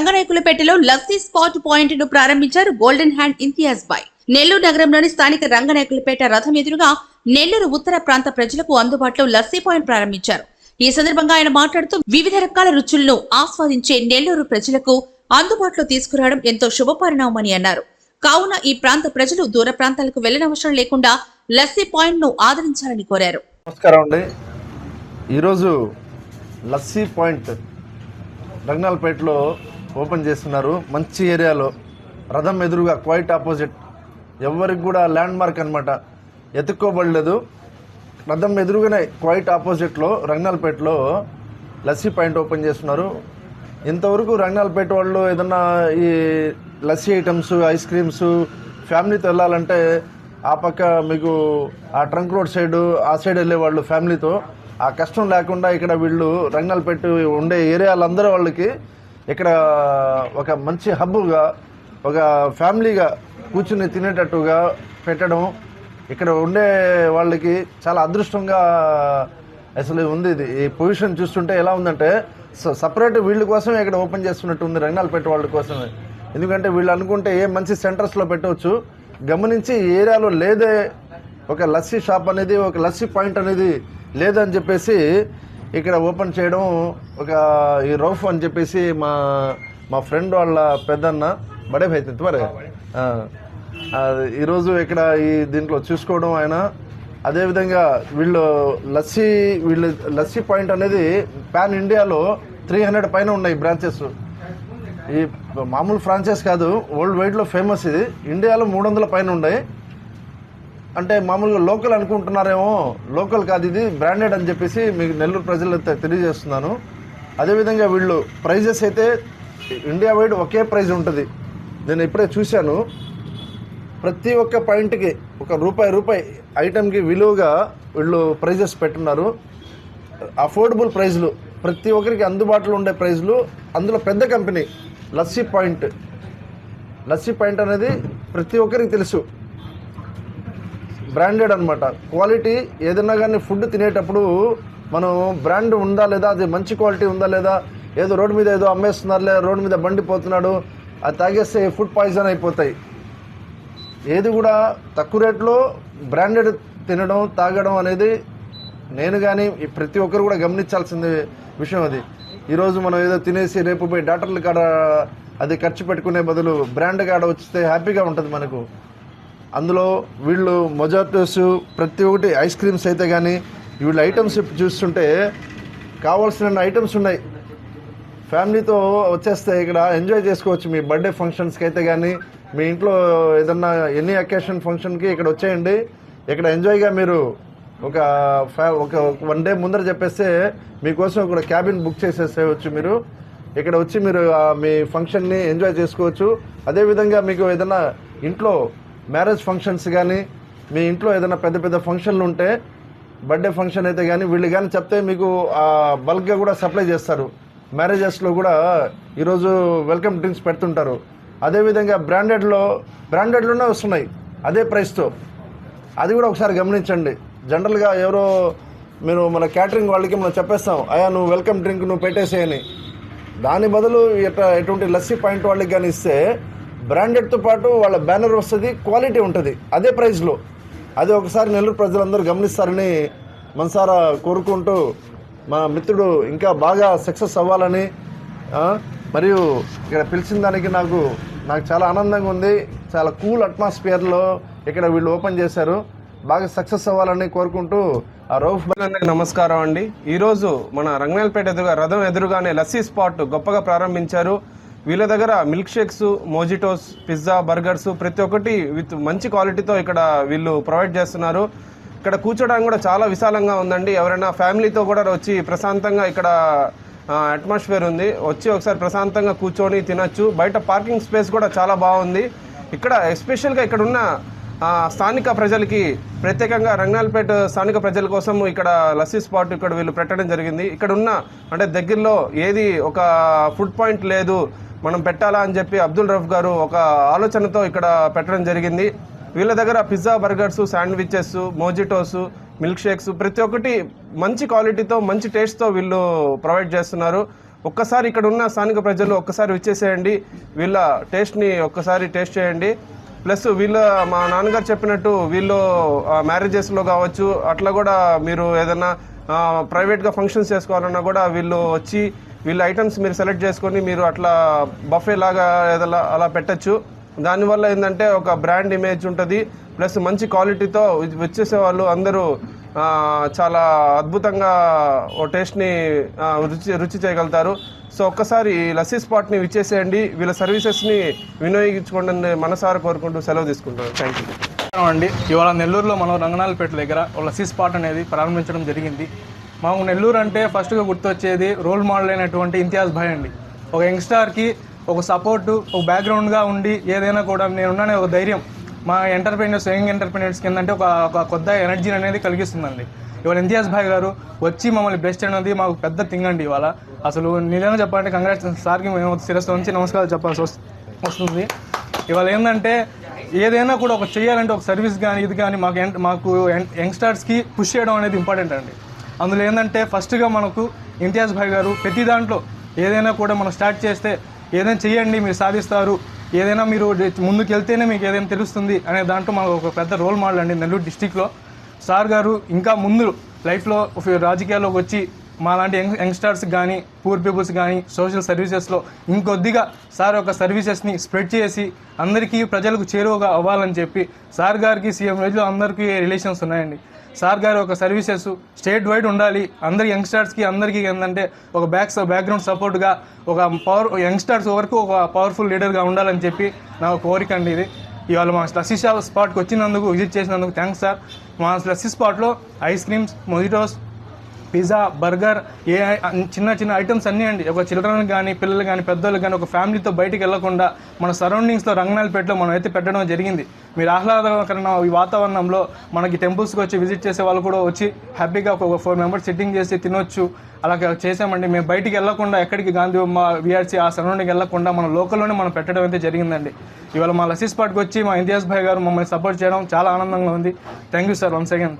రంగనాయకులపేటలో lassi spot పాయింట్ను ప్రారంభించారు golden hand Imtiaz bye. Nellore నగరంలోని స్థానిక రంగనాయకులపేట రథం ఎదురుగా నెల్లూరు ఉత్తర ప్రాంత ప్రజలకు అందుబాటులో లస్సీ పాయింట్ ప్రారంభించారు. ఈ సందర్భంగా ఆయన మాట్లాడుతూ వివిధ రకాల రుచులను ఆస్వాదించే నెల్లూరు ప్రజలకు అందుబాటులో తీసుకురావడం ఎంతో శుభపరిణామని అన్నారు. కావున ఈ ప్రాంత ప్రజలు దూర ప్రాంతాలకు వెళ్ళనవసరం లేకుండా లస్సీ పాయింట్ను ఆదరించాలని కోరారు. నమస్కారం అండి. ఈరోజు లస్సీ పాయింట్ రంగనాలపేటలో ఓపెన్ చేస్తున్నారు. మంచి ఏరియాలో రథం ఎదురుగా క్వైట్ ఆపోజిట్. ఎవరికి కూడా ల్యాండ్ మార్క్ అనమాట ఎత్తుక్కోబడలేదు రథం ఎదురుగానే క్వైట్ ఆపోజిట్లో రంగనాల్పేటలో లస్సీ పాయింట్ ఓపెన్ చేస్తున్నారు. ఇంతవరకు రంగనాల్పేట వాళ్ళు ఏదన్నా ఈ లస్సీ ఐటమ్స్ ఐస్ క్రీమ్స్ ఫ్యామిలీతో వెళ్ళాలంటే ఆ పక్క మీకు ఆ ట్రంక్ రోడ్ సైడ్ ఆ సైడ్ వెళ్ళే వాళ్ళు ఫ్యామిలీతో. ఆ కష్టం లేకుండా ఇక్కడ వీళ్ళు రంగనాల్పేట ఉండే ఏరియాలందరూ వాళ్ళకి ఇక్కడ ఒక మంచి హబ్బుగా ఒక ఫ్యామిలీగా కూర్చుని తినేటట్టుగా పెట్టడం ఇక్కడ ఉండే వాళ్ళకి చాలా అదృష్టంగా అసలు ఉంది ఇది. ఈ పొజిషన్ చూస్తుంటే ఎలా ఉందంటే సపరేట్ వీళ్ళ కోసం ఇక్కడ ఓపెన్ చేస్తున్నట్టు ఉంది రంగాలపేట వాళ్ళ కోసమే. ఎందుకంటే వీళ్ళు అనుకుంటే ఏ మంచి సెంటర్స్లో పెట్టవచ్చు. గమనించి ఏరియాలో లేదే ఒక లస్సీ షాప్ అనేది ఒక లస్సీ పాయింట్ అనేది లేదని చెప్పేసి ఇక్కడ ఓపెన్ చేయడం ఒక ఈ రౌఫ్ అని చెప్పేసి మా మా ఫ్రెండ్ వాళ్ళ పెద్దన్న బడే భయ్ మరి. ఈరోజు ఇక్కడ ఈ దీంట్లో చూసుకోవడం ఆయన. అదేవిధంగా వీళ్ళు లస్సీ వీళ్ళు లస్సీ పాయింట్ అనేది పాన్ ఇండియాలో త్రీ హండ్రెడ్ పైన ఉన్నాయి బ్రాంచెస్. ఈ మామూలు ఫ్రాంచైజ్ కాదు వరల్డ్ వైడ్లో ఫేమస్ ఇది. ఇండియాలో మూడు వందల పైన ఉన్నాయి. అంటే మామూలుగా లోకల్ అనుకుంటున్నారేమో లోకల్ కాదు ఇది బ్రాండెడ్ అని చెప్పేసి మీకు నెల్లూరు ప్రజలకు తెలియజేస్తున్నాను. అదేవిధంగా వీళ్ళు ప్రైజెస్ అయితే ఇండియా వైడ్ ఒకే ప్రైజ్ ఉంటుంది. నేను ఇప్పుడే చూశాను. ప్రతి ఒక్క పాయింట్కి ఒక రూపాయి రూపాయి ఐటెంకి విలువగా వీళ్ళు ప్రైజెస్ పెట్టున్నారు. అఫోర్డబుల్ ప్రైజ్లు ప్రతి ఒక్కరికి అందుబాటులో ఉండే ప్రైజ్లు. అందులో పెద్ద company lassi point. Lassi point అనేది ప్రతి ఒక్కరికి తెలుసు. బ్రాండెడ్ అనమాట క్వాలిటీ ఏదైనా కానీ ఫుడ్ తినేటప్పుడు మనం బ్రాండ్ ఉందా లేదా అది మంచి క్వాలిటీ ఉందా లేదా ఏదో రోడ్డు మీద ఏదో అమ్మేస్తున్నారు లేదా రోడ్డు మీద బండి పోతున్నాడు అది తాగేస్తే ఫుడ్ పాయిజన్ అయిపోతాయి. ఏది కూడా తక్కువ రేట్లో బ్రాండెడ్ తినడం తాగడం అనేది నేను కానీ ప్రతి ఒక్కరు కూడా గమనించాల్సింది విషయం అది. ఈరోజు మనం ఏదో తినేసి రేపు పోయి డాక్టర్ల కాడ అది ఖర్చు పెట్టుకునే బదులు బ్రాండ్ కాడ వచ్చితే హ్యాపీగా ఉంటుంది మనకు. అందులో వీళ్ళు మొజాటోస్ ప్రతి ఒక్కటి ఐస్ క్రీమ్స్ అయితే కానీ వీళ్ళ ఐటమ్స్ చూస్తుంటే కావాల్సిన ఐటమ్స్ ఉన్నాయి. ఫ్యామిలీతో వచ్చేస్తే ఇక్కడ ఎంజాయ్ చేసుకోవచ్చు. మీ బర్త్డే ఫంక్షన్స్కి అయితే కానీ మీ ఇంట్లో ఏదన్నా ఎనీ అకేషన్ ఫంక్షన్కి ఇక్కడ వచ్చేయండి. ఇక్కడ ఎంజాయ్గా మీరు ఒక ఫ్యా ఒక వన్ డే ముందర చెప్పేస్తే మీకోసం ఇక్కడ క్యాబిన్ బుక్ చేసేసేయచ్చు మీరు. ఇక్కడ వచ్చి మీరు మీ ఫంక్షన్ని ఎంజాయ్ చేసుకోవచ్చు. అదేవిధంగా మీకు ఏదైనా ఇంట్లో మ్యారేజ్ ఫంక్షన్స్ కానీ మీ ఇంట్లో ఏదైనా పెద్ద పెద్ద ఫంక్షన్లు ఉంటే బర్త్డే ఫంక్షన్ అయితే కానీ వీళ్ళు కానీ చెప్తే మీకు బల్క్గా కూడా సప్లై చేస్తారు. మ్యారేజెస్లో కూడా ఈరోజు వెల్కమ్ డ్రింక్స్ పెడుతుంటారు. అదేవిధంగా బ్రాండెడ్లో బ్రాండెడ్లోనే వస్తున్నాయి. అదే ప్రైస్తో అది కూడా ఒకసారి గమనించండి. జనరల్గా ఎవరో మీరు మన క్యాటరింగ్ వాళ్ళకి మనం చెప్పేస్తాం అయ్యా నువ్వు వెల్కమ్ డ్రింక్ నువ్వు పెట్టేసేయని. దాని బదులు ఎట్లా ఎటువంటి లస్సీ పాయింట్ వాళ్ళకి కానీ ఇస్తే బ్రాండెడ్తో పాటు వాళ్ళ బ్యానర్ వస్తుంది క్వాలిటీ ఉంటుంది. అదే ప్రైస్లో అది ఒకసారి నెల్లూరు ప్రజలందరూ గమనిస్తారని మనసారా కోరుకుంటూ మా మిత్రుడు ఇంకా బాగా సక్సెస్ అవ్వాలని మరియు ఇక్కడ పిలిచిన దానికి నాకు నాకు చాలా ఆనందంగా ఉంది. చాలా కూల్ అట్మాస్ఫియర్లో ఇక్కడ వీళ్ళు ఓపెన్ చేశారు. బాగా సక్సెస్ అవ్వాలని కోరుకుంటూ ఆ రౌఫ్ అందరికీ నమస్కారం అండి. ఈరోజు మన రంగనాయలపేట ఎదురుగా రథం ఎదురుగానే లస్సీ స్పాట్ గొప్పగా ప్రారంభించారు. వీళ్ళ దగ్గర milk shakes mojitos pizza burgers ప్రతి ఒక్కటి విత్ మంచి క్వాలిటీతో ఇక్కడ వీళ్ళు ప్రొవైడ్ చేస్తున్నారు. ఇక్కడ కూర్చోడానికి కూడా చాలా విశాలంగా ఉందండి. ఎవరైనా ఫ్యామిలీతో కూడా వచ్చి ప్రశాంతంగా ఇక్కడ అట్మాస్ఫియర్ ఉంది. వచ్చి ఒకసారి ప్రశాంతంగా కూర్చొని తినచ్చు. బయట పార్కింగ్ స్పేస్ కూడా చాలా బాగుంది. ఇక్కడ ఎస్పెషల్గా ఇక్కడ ఉన్న స్థానిక ప్రజలకి ప్రత్యేకంగా రంగనాలపేట స్థానిక ప్రజల కోసం ఇక్కడ లస్సీ స్పాట్ ఇక్కడ వీళ్ళు పెట్టడం జరిగింది. ఇక్కడ ఉన్న అంటే దగ్గరలో ఏది ఒక ఫుడ్ పాయింట్ లేదు. మనం పెట్టాలా అని చెప్పి అబ్దుల్ రఫ్ గారు ఒక ఆలోచనతో ఇక్కడ పెట్టడం జరిగింది. వీళ్ళ దగ్గర pizza burgers sandwiches mojitos milk shakes ప్రతి ఒక్కటి మంచి క్వాలిటీతో మంచి టేస్ట్తో వీళ్ళు ప్రొవైడ్ చేస్తున్నారు. ఒక్కసారి ఇక్కడ ఉన్న స్థానిక ప్రజలు ఒక్కసారి విచ్చేసేయండి. వీళ్ళ టేస్ట్ని ఒక్కసారి టేస్ట్ చేయండి. ప్లస్ వీళ్ళ మా నాన్నగారు చెప్పినట్టు వీళ్ళు మ్యారేజెస్లో కావచ్చు అట్లా కూడా మీరు ఏదైనా ప్రైవేట్గా ఫంక్షన్స్ చేసుకోవాలన్నా కూడా వీళ్ళు వచ్చి వీళ్ళ ఐటమ్స్ మీరు సెలెక్ట్ చేసుకొని మీరు అట్లా బఫే లాగా ఏదైనా అలా పెట్టచ్చు. దానివల్ల ఏంటంటే ఒక బ్రాండ్ ఇమేజ్ ఉంటుంది. ప్లస్ మంచి క్వాలిటీతో వచ్చేసే వాళ్ళు అందరూ చాలా అద్భుతంగా ఓ టేస్ట్ని రుచి రుచి చేయగలుగుతారు. సో ఒక్కసారి ఈ లస్సీ స్పాట్ని విచ్చేసేయండి. వీళ్ళ సర్వీసెస్ని వినియోగించుకోండి మనసారా కోరుకుంటూ సెలవు తీసుకుంటాను థ్యాంక్ యూ అండి. ఇవాళ నెల్లూరులో మనం రంగనాలపేట దగ్గర వాళ్ళ లస్సీ స్పాట్ అనేది ప్రారంభించడం జరిగింది. మాకు నెల్లూరు అంటే ఫస్ట్గా గుర్తొచ్చేది రోల్ మోడల్ అయినటువంటి ఇంతియాజ్ భాయ్ అండి. ఒక యంగ్స్టార్కి ఒక సపోర్టు ఒక బ్యాక్గ్రౌండ్గా ఉండి ఏదైనా కూడా నేనున్నానే ఒక ధైర్యం. మా ఎంటర్ప్రీనియర్స్ యంగ్ ఎంటర్ప్రీనియర్స్కి ఏంటంటే ఒక ఒక కొత్త ఎనర్జీ అనేది కలిగిస్తుందండి. ఇవాళ ఇంతియాజ్ భాయ్ గారు వచ్చి మమ్మల్ని బెస్ట్ అనేది మాకు పెద్ద థింగ్ అండి ఇవాళ. అసలు నిజంగా చెప్పాలంటే కంగ్రాట్స్ సార్కి మేము శిరస్సు నుంచి నమస్కారాలు చెప్పాల్సి వస్తుంది. ఇవాళ ఏంటంటే ఏదైనా కూడా ఒక చేయాలంటే ఒక సర్వీస్ కానీ ఇది కానీ మాకు మాకు యం- యంగ్స్టర్స్కి పుష్ చేయడం అనేది ఇంపార్టెంట్ అండి. అందులో ఏంటంటే ఫస్ట్గా మనకు ఇంతియాజ్ భాయ్ గారు ప్రతి దాంట్లో ఏదైనా కూడా మనం స్టార్ట్ చేస్తే ఏదైనా చేయండి మీరు సాధిస్తారు. ఏదైనా మీరు ముందుకు వెళ్తేనే మీకు ఏదైనా తెలుస్తుంది అనే దాంట్లో మనకు ఒక పెద్ద రోల్ మోడల్ అండి నెల్లూరు డిస్టిక్లో సార్ గారు ఇంకా ముందు లైఫ్లో రాజకీయాల్లోకి వచ్చి మాలాంటి యంగ్ యంగ్స్టర్స్ కానీ పూర్ పీపుల్స్ కానీ సోషల్ సర్వీసెస్లో ఇంకొద్దిగా సార్ యొక్క సర్వీసెస్ని స్ప్రెడ్ చేసి అందరికీ ప్రజలకు చేరువగా అవ్వాలని చెప్పి సార్ గారికి సీఎం రేజ్లో అందరికీ రిలేషన్స్ ఉన్నాయండి. సార్ గారు ఒక సర్వీసెస్ స్టేట్ వైడ్ ఉండాలి. అందరి యంగ్స్టర్స్కి అందరికీ ఏంటంటే ఒక బ్యాక్ బ్యాక్గ్రౌండ్ సపోర్ట్గా ఒక పవర్ యంగ్స్టర్స్ వరకు ఒక పవర్ఫుల్ లీడర్గా ఉండాలని చెప్పి నా కోరిక అండి ఇది. ఇవాళ మా లస్సీ షాప్ స్పాట్కి వచ్చినందుకు విజిట్ చేసినందుకు థ్యాంక్స్ సార్. మా లస్సీ స్పాట్లో ice creams mojitos pizza burger ఏ చిన్న చిన్న ఐటమ్స్ అన్నీ అండి. ఒక చిల్డ్రన్ కానీ పిల్లలు కానీ పెద్దలు కానీ ఒక ఫ్యామిలీతో బయటికి వెళ్ళకుండా మన సరౌండింగ్స్లో రంగనాలపేటలో మనం అయితే పెట్టడం జరిగింది. మీరు ఆహ్లాదకరమైన ఈ వాతావరణంలో మనకి టెంపుల్స్కి వచ్చి విజిట్ చేసే వాళ్ళు కూడా వచ్చి హ్యాపీగా ఒక ఫోర్ మెంబర్స్ సిట్టింగ్ చేసి తినొచ్చు. అలా చేసామండి. మేము బయటికి వెళ్ళకుండా ఎక్కడికి గాంధీ బొమ్మ విఆర్సీ ఆ సరౌండింగ్ వెళ్ళకుండా మన లోకల్లోనే మనం పెట్టడం అయితే జరిగిందండి. ఇవాళ మా లసీ స్పాట్కి వచ్చి మా ఇంతియాజ్ భాయ్ గారు మమ్మల్ని సపోర్ట్ చేయడం చాలా ఆనందంగా ఉంది. Thank you sir once again.